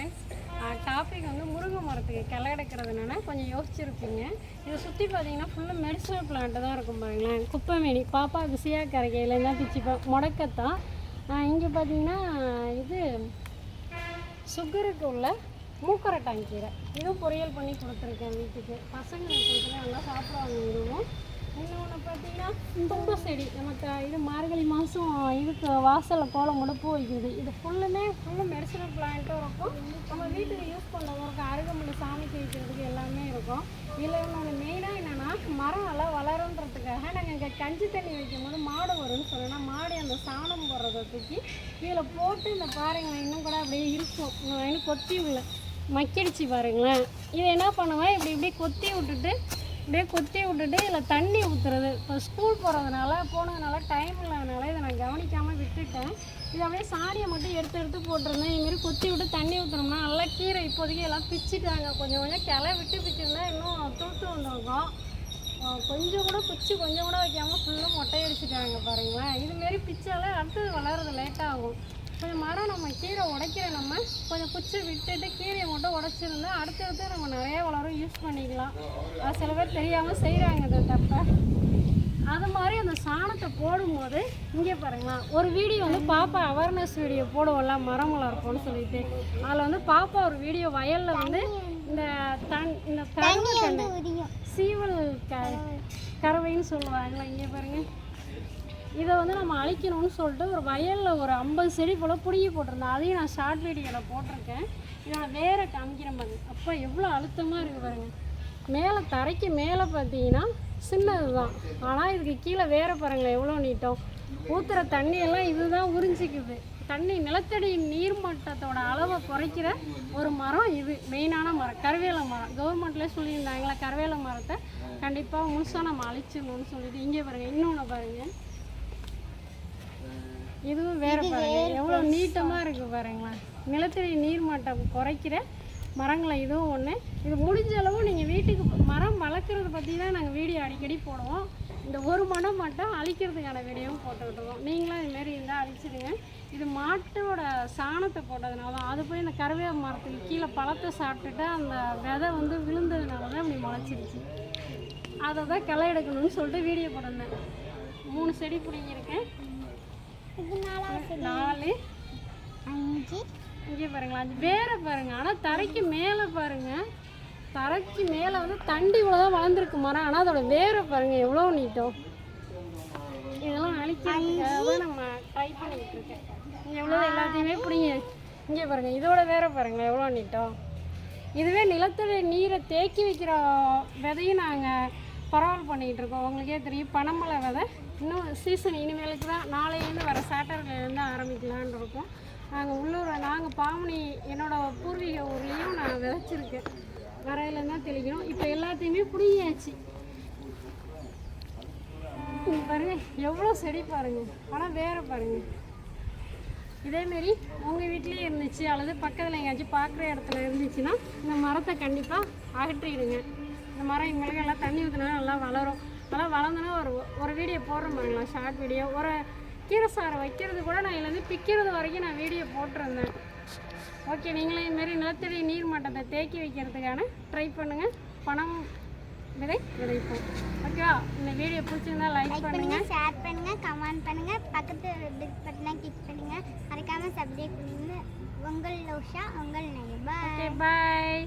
Friends topic வந்து முருங்கை மரத்துக்கு கிளை எடுக்கிறதுனால கொஞ்சம் யோசிச்சிருப்பீங்க. இதை சுற்றி பார்த்தீங்கன்னா ஃபுல்லாக மெடிசனல் பிளான்ட்டு தான் இருக்கும் பாருங்களேன். குப்பைமேனி பாப்பா பிஸியாக கரைக்கையில் தான் பிச்சுப்பேன் முடக்கத்தான். இங்கே பார்த்தீங்கன்னா இது சுகருக்கு உள்ள மூக்கரட்டாங்க கீரை. இதுவும் பொரியல் பண்ணி கொடுத்துருக்கேன் வீட்டுக்கு. பசங்களுக்கு கொடுத்துருக்கேன் நல்லா சாப்பிடுவாங்க இதுவும். இன்னொன்று பார்த்தீங்கன்னா தும்ப செடி. நமக்கு இது மார்கழி மாதம் இதுக்கு வாசலில் கோலம் கூட பூ வைக்குது இது ஃபுல்லுமே ஃபுல்லாக மெடிசனல் பிளான் இருக்கும். நம்ம வீட்டுக்கு யூஸ் பண்ண இருக்கும் அருகம்புல் சாமிக்கு வைக்கிறதுக்கு எல்லாமே இருக்கும். இதில் இன்னொன்று மெயினாக என்னென்னா மரம் எல்லாம் வளருன்றதுக்காக நாங்கள் இங்கே கஞ்சி தண்ணி வைக்கும் போது மாடு வரும்னு சொல்லணும் மாடு அந்த சாணம் போடுறத தூக்கி இதில் போட்டு இந்த பாருங்களேன் இன்னும் கூட அப்படியே இருக்கும். இன்னும் கொத்தி உள்ள மக்கிடிச்சு பாருங்களேன். இதை என்ன பண்ணுவேன்? இப்படி இப்படி கொத்தி விட்டுட்டு அப்படியே கொத்தி விட்டுட்டு இதில் தண்ணி ஊற்றுறது இப்போ ஸ்கூல் போகிறதுனால போனதுனால டைம் இல்லாதனால இதை நான் கவனிக்காமல் விட்டுட்டேன். இது அப்படியே சாணியை மட்டும் எடுத்து எடுத்து போட்டிருந்தேன். இதுமாரி கொத்தி விட்டு தண்ணி ஊற்றுனோம்னா நல்லா கீரை இப்போதைக்கு எல்லாம் பிச்சுட்டாங்க. கொஞ்சம் கொஞ்சம் கிளை விட்டு பிச்சுருந்தா இன்னும் துளுத்து வந்திருக்கும். கொஞ்சம் கூட குச்சி கொஞ்சம் கூட வைக்காமல் ஃபுல்லாக மொட்டை அடிச்சிட்டாங்க பாருங்களேன். இதுமாரி பிச்சாலே அடுத்தது வளர்றது லேட்டாகும் கொஞ்சம் மரம் நம்ம கீரை உடைக்கிற நம்ம கொஞ்சம் குச்சி விட்டுட்டு கீரையை மட்டும் உடைச்சிருந்தா அடுத்தடுத்து நம்ம நிறைய வளரும். யூஸ் பண்ணிக்கலாம். அது சில பேர் தெரியாமல் செய்கிறாங்க இந்த தப்பை அது மாதிரி அந்த சாணத்தை போடும்போது இங்கே பாருங்களா ஒரு வீடியோ வந்து பாப்பா அவேர்னஸ் வீடியோ போடுவோம்ல மரம் வளர்ப்போம்னு சொல்லிட்டு. அதில் வந்து பாப்பா ஒரு வீடியோ வயலில் வந்து இந்த தன் இந்த கரும்பு கண்டு சீவல் க கறவைன்னு சொல்லுவாங்களா இங்கே பாருங்க. இதை வந்து நம்ம அழிக்கணும்னு சொல்லிட்டு ஒரு வயலில் ஒரு ஐம்பது செடி போல் பிடுங்கி போட்டிருந்தேன். அதையும் நான் ஷார்ட் வீடியோவில் போட்டிருக்கேன். இதோட வேரை காமிக்கிறேன் பாருங்க. அப்போ எவ்வளோ அழுத்தமாக இருக்குது பாருங்க. மேலே தரைக்கு மேலே பார்த்தீங்கன்னா சின்னது தான் ஆனால் இதுக்கு கீழே வேற பாருங்களேன் எவ்வளோ நீட்டம். ஊற்றுற தண்ணியெல்லாம் இதுதான் உறிஞ்சிக்குது. தண்ணி நிலத்தடி நீர்மட்டத்தோட அளவை குறைக்கிற ஒரு மரம் இது. மெயினான மரம் கருவேல மரம். கவர்மெண்ட்லேயே சொல்லியிருந்தாங்களா கருவேல மரத்தை கண்டிப்பாக முழுசாக நம்ம அழிச்சிடணும்னு சொல்லிட்டு. இங்கே பாருங்கள் இன்னொன்று பாருங்கள் இதுவும் வேற பாருங்க எவ்வளோ நீட்டமாக இருக்கு பாருங்களேன். நிலத்தடி நீர் மட்டம் குறைக்கிற மரங்களை இதுவும் ஒன்று இது முடிஞ்ச அளவு நீங்கள் வீட்டுக்கு மரம் வளர்க்குறத பற்றி தான் நாங்கள் வீடியோ அடிக்கடி போடுவோம். இந்த ஒரு மரம் மட்டும் அழிக்கிறதுக்கான வீடியோவும் போட்டுக்கிட்டுருக்கோம் நீங்களும் இதுமாரி இருந்தால் அழிச்சிடுங்க. இது மாட்டோட சாணத்தை போட்டதுனால தான் அது போய் இந்த கருவேல மரத்துக்கு கீழே பழத்தை சாப்பிட்டுட்டு அந்த விதை வந்து விழுந்ததுனால தான் இப்படி முளைச்சிருச்சு. அதை தான் களை எடுக்கணும்னு சொல்லிட்டு வீடியோ போட்டிருந்தேன். மூணு செடி பிடிங்கிருக்கேன் நாலு. அஞ்சு. இங்கே பாருங்களா அஞ்சு வேற பாருங்க. ஆனால் தரைக்கு மேலே பாருங்க. தரைக்கு மேலே வந்து தண்டி இவ்வளோ தான் வளர்ந்துருக்கு மரம். ஆனால் அதோட வேற பாருங்க எவ்வளோ நீட்டம் இதெல்லாம் அழிக்கிறதுக்காக தான் நம்ம ட்ரை பண்ணிக்கிட்டு இருக்கேன் இங்கே எவ்வளோ எல்லாத்தையுமே பிடிங்க இங்கே பாருங்கள் இதோட வேற பாருங்கள் எவ்வளோ நீட்டம் இதுவே நிலத்தடி நீரை தேக்கி வைக்கிற விதையும் நாங்கள் பரவல் பண்ணிக்கிட்டு இருக்கோம். உங்களுக்கே தெரியும் பனமலை விதை. இன்னும் சீசன் இனிமேலுக்கு தான் நாளையிலேருந்து வர சாட்டர்டேலேருந்து ஆரம்பிக்கலான்னு இருக்கோம். நாங்கள் உள்ளூர் நாங்கள் பாமணி என்னோட பூர்வீக ஊர்லேயும் நான் விதைச்சிருக்கேன். வரையில தான் தெளிக்கணும். இப்போ எல்லாத்தையுமே பிடிங்கியாச்சு. பாருங்க எவ்வளோ செடி பாருங்க. ஆனால் வேற பாருங்க. இதேமாரி உங்கள் வீட்லேயே இருந்துச்சு அல்லது பக்கத்தில் எங்கேயாச்சும் பார்க்குற இடத்துல இருந்துச்சுன்னா இந்த மரத்தை கண்டிப்பாக அகற்றிடுங்க. இந்த மரம் இவங்களுக்கு எல்லாம் தண்ணி ஊற்றினா நல்லா வளரும். நல்லா வளர்ந்தோன்னா ஒரு ஒரு வீடியோ போடுறோம் பாருங்களா ஷார்ட் வீடியோ ஒரு கீரை சாரை வைக்கிறது கூட நான் இதுலேருந்து பிக்கிறது வரைக்கும் நான் வீடியோ போட்டிருந்தேன். ஓகே நீங்களும் இதுமாரி நிலத்தடி நீர் மட்டத்தை தேக்கி வைக்கிறதுக்கான ட்ரை பண்ணுங்கள் பணம் விதை விதைப்போம். ஓகேவா? இந்த வீடியோ பிடிச்சிருந்தா லைக் பண்ணுங்கள் பண்ணுங்க. ஷேர் பண்ணுங்க கமெண்ட் பண்ணுங்க. பக்கத்து பில் பட்டனை கிளிக் பண்ணுங்க. மறக்காம சப்ஸ்கிரைப் பண்ணுங்க. உங்கள் லோஷா உங்கள் நைபா பாய்